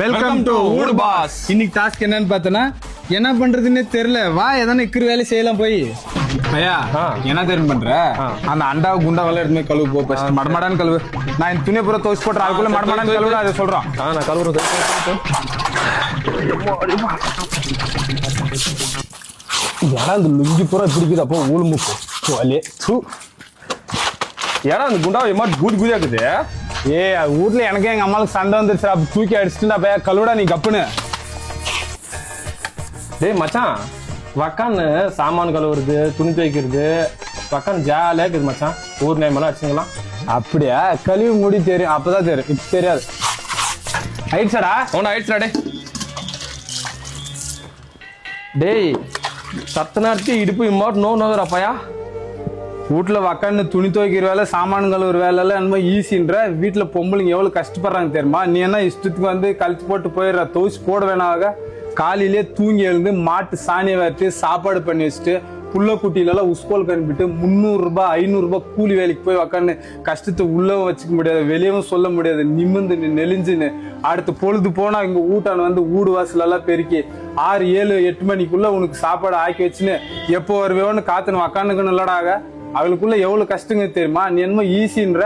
Welcome to ஊடு boss இன்னைக்கு task என்னன்னு பார்த்தனா என்ன பண்றதுன்னே தெரியல. வா எதனா இக்கிற வேலை செய்யலாம் போய். ஐயா. என்ன தெரியும் பண்ற? அந்த அண்டா குண்டா வேலை எடுத்து கழுவு போ ஃபர்ஸ்ட் மடமடான்னு கழுவு. நான் இந்த துணியை பூரா துவச்சு போட்டுறேன் அதுக்குள்ள மடமடான்னு கழுவு அதை சொல்றான். நான் கழுவுறது ஏடா இந்த லுங்கி பூரா பிடிக்குது அப்போ ஊழுமுக்கு வலே தூ ஏடா அந்த குண்டாவை எம்மா கூடி கூடியா இருக்குது ஏ வீட்ல எனக்கே எங்க அம்மாவுக்கு சண்டை வந்துருச்சு அப்ப தூக்கி அடிச்சுட்டு போய் கழுவுடா நீ கப்புன்னு. டேய் மச்சான் வக்கான்னு சாமான் கழுவுறது துணி துவைக்கிறது வக்கான் ஜாலியாக இருக்குது மச்சான். ஊர் நேமெல்லாம் அடிச்சுங்களாம் அப்படியா? கழுவி முடி தெரியும். அப்பதான் தெரியும். இப்ப தெரியாது. ஆயிடுச்சாடா அவனை ஆயிடுச்சுடா டே டேய். சத்த நேரத்துக்கு இடுப்பு இம்மாட்டு நோ நோதுறாப்பாயா வீட்டில் உக்காந்து துணி துவைக்கிற வேலை சாமான்கள் ஒரு வேலை என்னமோ ஈஸின்ற வீட்டில் பொம்பளைங்க எவ்வளோ கஷ்டப்படுறாங்க தெரியுமா? நீ என்ன இஷ்டத்துக்கு வந்து கழிச்சு போட்டு போயிடுற துவைச்சு போட வேணாக காலையிலே தூங்கி எழுந்து மாட்டு சாணியை வறுத்து சாப்பாடு பண்ணி வச்சுட்டு புள்ள குட்டியிலலாம் உஸ்கோலுக்கு அனுப்பிட்டு முந்நூறுரூபா கூலி வேலைக்கு போய் உக்காந்து கஷ்டத்தை உள்ளவும் வச்சுக்க முடியாது வெளியவும் சொல்ல முடியாது நிமிந்து நெலிஞ்சுன்னு அடுத்து பொழுது போனால் இங்கே ஊட்டான் வந்து ஊடு வாசலெல்லாம் பெருக்கி ஆறு ஏழு எட்டு மணிக்குள்ளே உனக்கு சாப்பாடு ஆக்கி வச்சுன்னு எப்போ வருவேன்னு காத்துன்னு உக்காந்துக்கணும் இல்லடாக அவளுக்குள்ள எவ்வளவு கஷ்டங்க தெரியுமா? நீ என்னமோ ஈஸின்ற